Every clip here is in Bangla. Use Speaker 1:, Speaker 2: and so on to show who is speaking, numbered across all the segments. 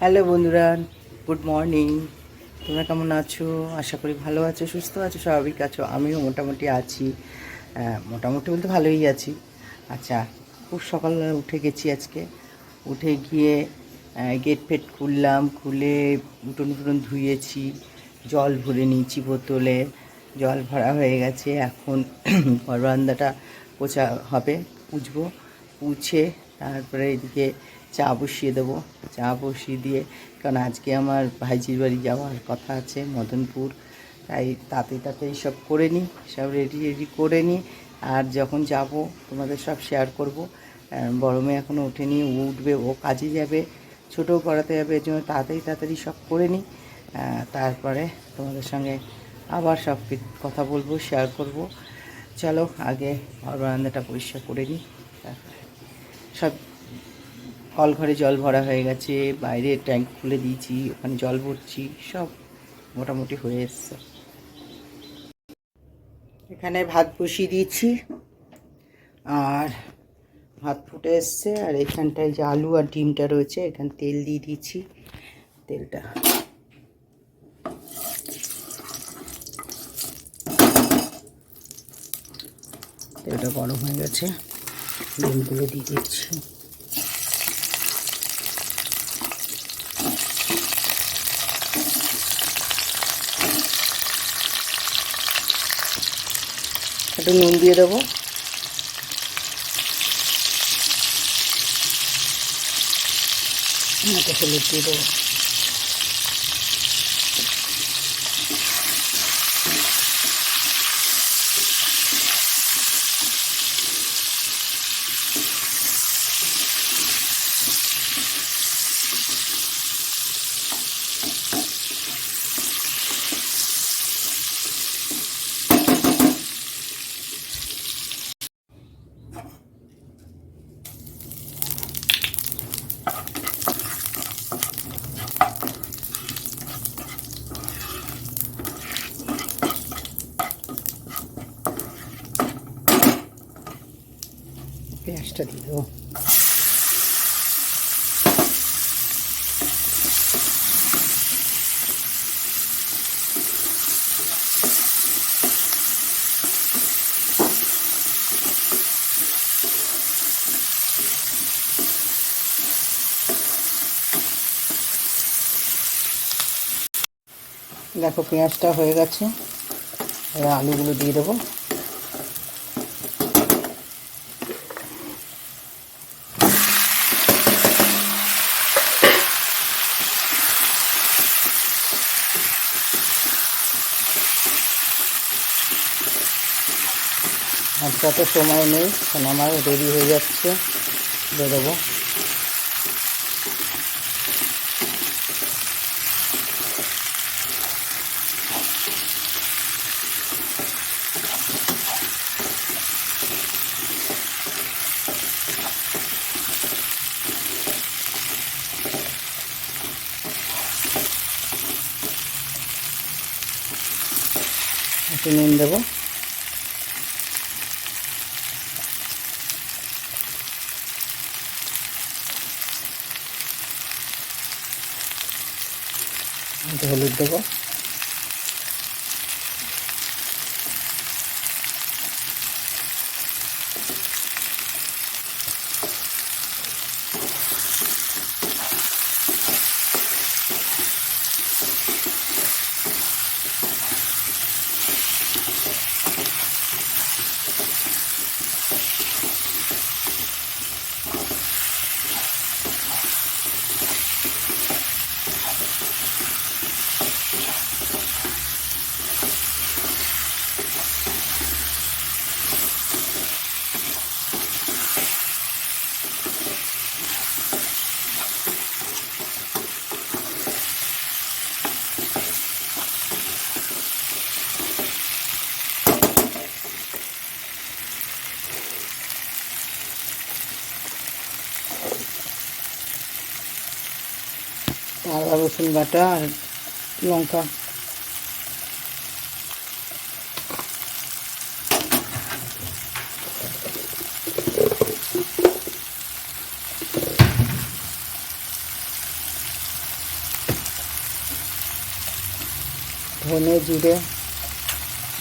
Speaker 1: হ্যালো বন্ধুরা, গুড মর্নিং। তোমরা কেমন আছো? আশা করি ভালো আছো, সুস্থ আছো, স্বাভাবিক আছো। আমিও মোটামুটি আছি। মোটামুটি বলতে ভালোই আছি। আচ্ছা খুব সকালবেলা উঠে গেছি আজকে। উঠে গিয়ে গেট ফেট খুললাম, খুলে উঠোন উঠোন ধুয়েছি, জল ভরে নিয়েছি বোতলে। জল ভরা হয়ে গেছে, এখন ঘর বারান্দাটা পোছা হবে পুছবো পুছে তারপরে এদিকে চা বসিয়ে দেবো। চা বসিয়ে দিয়ে, কারণ আজকে আমার ভাইজির বাড়ি যাওয়ার কথা আছে মদনপুর। তাই তাতে তাতেই সব করে নিই, সব রেডি রেডি করে নিই। আর যখন যাব, তোমাদের সব শেয়ার করব। বড় মেয়ে এখনও ওঠেনি, ও উঠবে, ও কাজে যাবে, ছোটও পড়াতে যাবে এর জন্য তাড়াতাড়ি তাড়াতাড়ি সব করে নিই। তারপরে তোমাদের সঙ্গে আবার সব কথা বলব শেয়ার করব। চলো, আগে ঘর বারান্দাটা পরিষ্কার করে নিই। সব কল ঘরে জল ভরা হয়ে গেছে, বাইরে ট্যাঙ্ক খুলে দিয়েছি, ওখানে জল ভরছি, সব মোটামুটি হয়ে এসছে। এখানে ভাত বসিয়ে দিয়েছি, আর ভাত ফুটে এসছে, আর এখানটায় যে আলু আর ডিমটা রয়েছে, এখানে তেল দিয়ে দিয়েছি, তেলটা। তেলটা গরম হয়ে গেছে, ডিমগুলো দিয়ে দিচ্ছি। একটু নুন দিয়ে দেবো মতো হলুদ দিয়ে দেবো পেঁয়াজটা দিয়ে দেবো দেখো পেঁয়াজটা হয়ে গেছে। আলুগুলো দিয়ে দেবো। তো সময় নেই কারণ আমার দেরি হয়ে যাচ্ছে। বেরোবো। নুন দেবো। একটু হলুদ রসুন বাটা আর লঙ্কা ধনে জিরে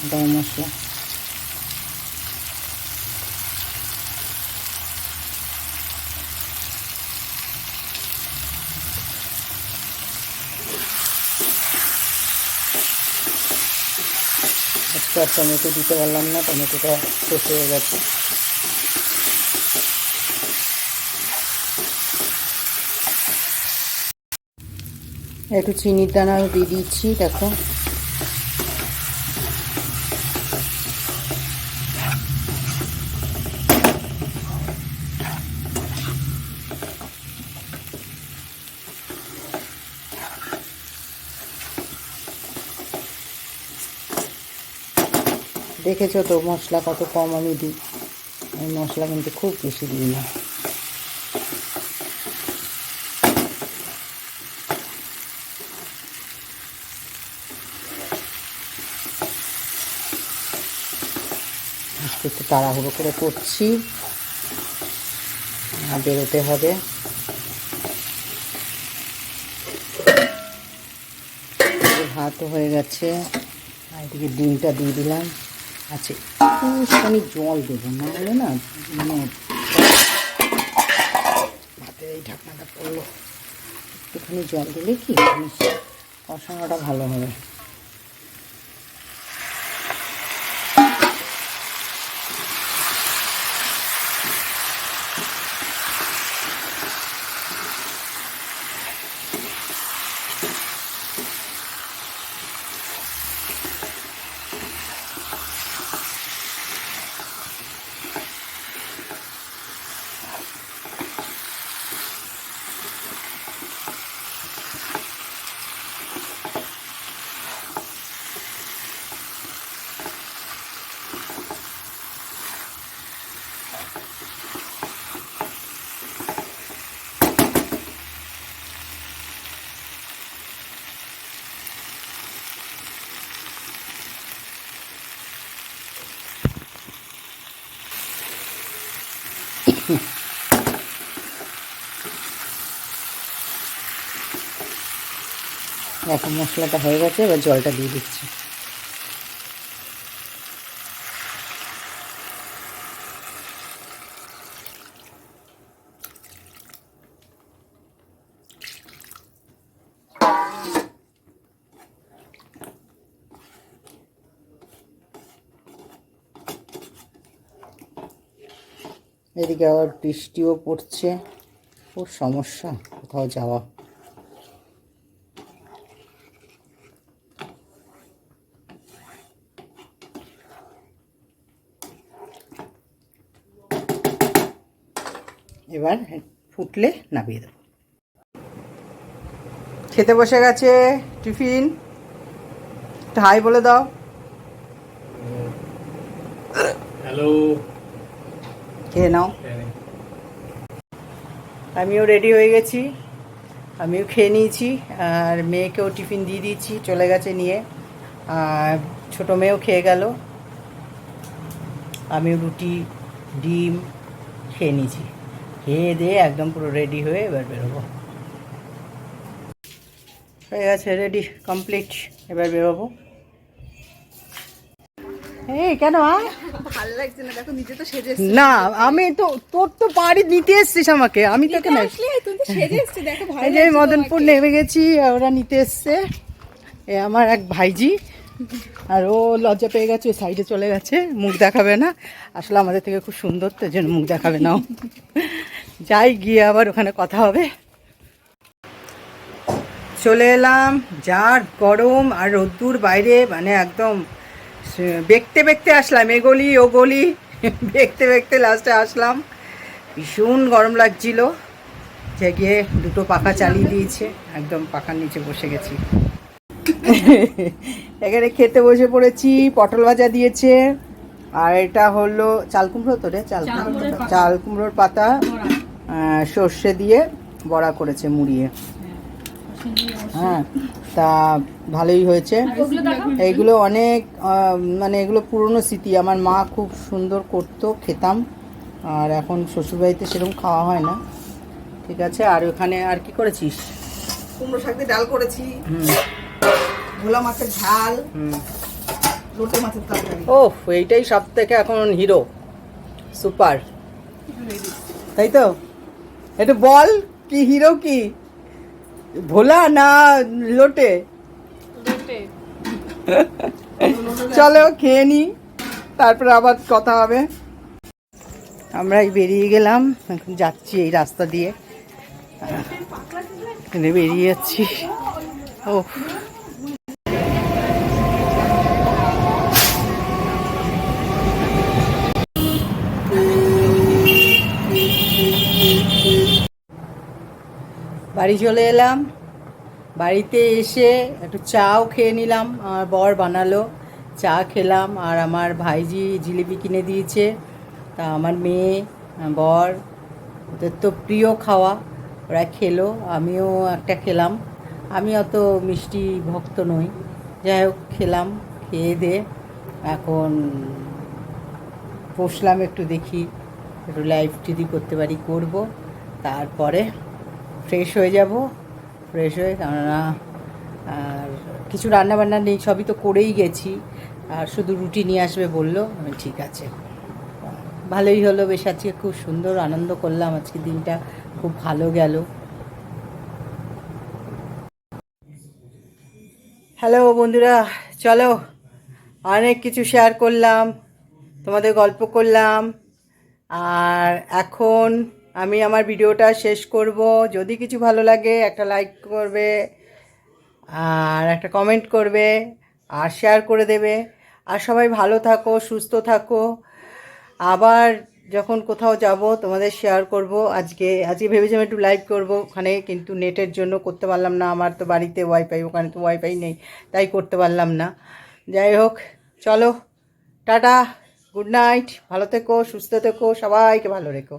Speaker 1: গরম মশলা আর টমেটো দিতে পারলাম না, টমেটোটা শেষ হয়ে গেছে। একটু চিনির দানা দিয়ে দিচ্ছি, দেখো। দেখেছ তো মশলা কত কম আমি দিই? আমি মশলা কিন্তু খুব বেশি দিই না। একটু তাড়াহুড়ো করে করছি। আর বেরোতে হবে। ভাতও হয়ে গেছে। আর এদিকে ডিমটা দিয়ে দিলাম। আচ্ছা একটুখানি জল দেবো, না হলে না মানে ভাতের এই ঢাকনাটা পড়ল। একটুখানি জল দিলে কি কষানোটা ভালো হবে। এখন মশলাটা হয়ে গেছে এবার জলটা দিয়ে দিচ্ছি। এদিকে আবার বৃষ্টিও পড়ছে। খুব সমস্যা, কোথাও যাওয়া। এবার ফুটলে নামিয়ে দেবো। খেতে বসে গেছে, টিফিন। হাই বলে দাও।
Speaker 2: হ্যালো।
Speaker 1: খেয়ে নাও। আমিও রেডি হয়ে গেছি। আমিও খেয়ে নিয়েছি। আর মেয়েকেও টিফিন দিয়ে দিয়েছি, চলে গেছে নিয়ে। আর ছোটো মেয়েও খেয়ে গেল। আমি রুটি, ডিম খেয়ে নিয়েছি। খেয়ে দিয়ে একদম পুরো রেডি হয়ে এবার বেরোবো। হয়ে গেছে রেডি কমপ্লিট এবার বেরোবো। এই কেন
Speaker 3: ভালো লাগছে না দেখো নিজে তো সেজে
Speaker 1: না আমি তো তোর তো বাড়ি নিতে এসছিস আমাকে আমি তোকে না এই যে মদনপুর নেমে গেছি ওরা নিতে এসছে। এ আমার এক ভাইজি আর ও লজ্জা পেয়ে গেছে ওই সাইডে চলে গেছে মুখ দেখাবে না। আসলে আমাদের থেকে খুব সুন্দর তো যেন মুখ দেখাবে না যাই গিয়ে আবার ওখানে কথা হবে। চলে এলাম যার গরম আর রোদ্দুর বাইরে মানে একদম দেখতে দেখতে আসলাম এ গলি ও গলি দেখতে দেখতে লাস্টে আসলাম। ভীষণ গরম লাগছিল যে গিয়ে দুটো পাখা চালিয়ে দিয়েছে একদম পাখার নিচে বসে গেছি। এখানে খেতে বসে পড়েছি পটল ভাজা দিয়েছে আর এটা হলো চাল কুমড়ো তো রে? চাল কুমড়ো চাল কুমড়োর পাতা সর্ষে দিয়ে বড়া করেছে মুড়িয়ে। হ্যাঁ তা ভালোই হয়েছে। এইগুলো অনেক মানে এগুলো পুরনো স্মৃতি। আমার মা খুব সুন্দর করতো খেতাম। আর এখন শ্বশুরবাড়িতে সেরকম খাওয়া হয় না। ঠিক আছে আর ওখানে আর কি করেছিস?
Speaker 3: কুমড়ো শাক দিয়ে ডাল করেছি।
Speaker 1: হুম।
Speaker 3: ভোলা মাছের ঝাল। লোটে মাছের তরকারি।
Speaker 1: ও এইটাই সব থেকে এখন হিরো। সুপার। তাই তো? একটু বল কি হিরো কি? ভোলা না লোটে? চলো খেয়ে নি তারপর আবার কথা হবে। আমরা এই বেরিয়ে গেলাম এখন যাচ্ছি এই রাস্তা দিয়ে। বেরিয়ে যাচ্ছি। ও বাড়ি চলে এলাম। বাড়িতে এসে একটু চাও খেয়ে নিলাম, আমার বর বানালো। চা খেলাম আর আমার ভাইজি জিলিপি কিনে দিয়েছে। তা আমার মেয়ে বর, ওদের তো প্রিয় খাওয়া, ওরা খেলো, আমিও একটা খেলাম। আমি অত মিষ্টি ভক্ত নই। যাই হোক, খেলাম, খেয়ে দে। এখন বসলাম একটু দেখি, একটু লাইভ যদি করতে পারি, করব। তারপরে ফ্রেশ হয়ে যাব, ফ্রেশ হয়ে কেননা, আর কিছু রান্না বান্না নেই, সবই তো করেই গেছি, আর শুধু রুটি নিয়ে আসবে বলল, আমি ঠিক আছে। ভালোই হলো, বেশ আজকে খুব সুন্দর আনন্দ করলাম, আজকে দিনটা খুব ভালো গেল। হ্যালো বন্ধুরা, চলো, অনেক কিছু শেয়ার করলাম, তোমাদের গল্প করলাম, আর এখন আমি আমার ভিডিওটা শেষ করব। যদি কিছু ভালো লাগে, একটা লাইক করবে, আর একটা কমেন্ট করবে, আর শেয়ার করে দেবে। আর সবাই ভালো থাকো, সুস্থ থাকো। আবার যখন কোথাও যাব, তোমাদের শেয়ার করব। আজকে আজকে ভেবেছিলাম একটু লাইভ করব। ওখানে কিন্তু নেটের জন্য করতে পারলাম না। আমার তো বাড়িতে ওয়াইফাই ওখানে তো ওয়াইফাই নেই, তাই করতে পারলাম না। যাই হোক, চলো, টাটা গুড নাইট ভালো থেকো, সুস্থ থেকো, সবাইকে ভালো রেখো।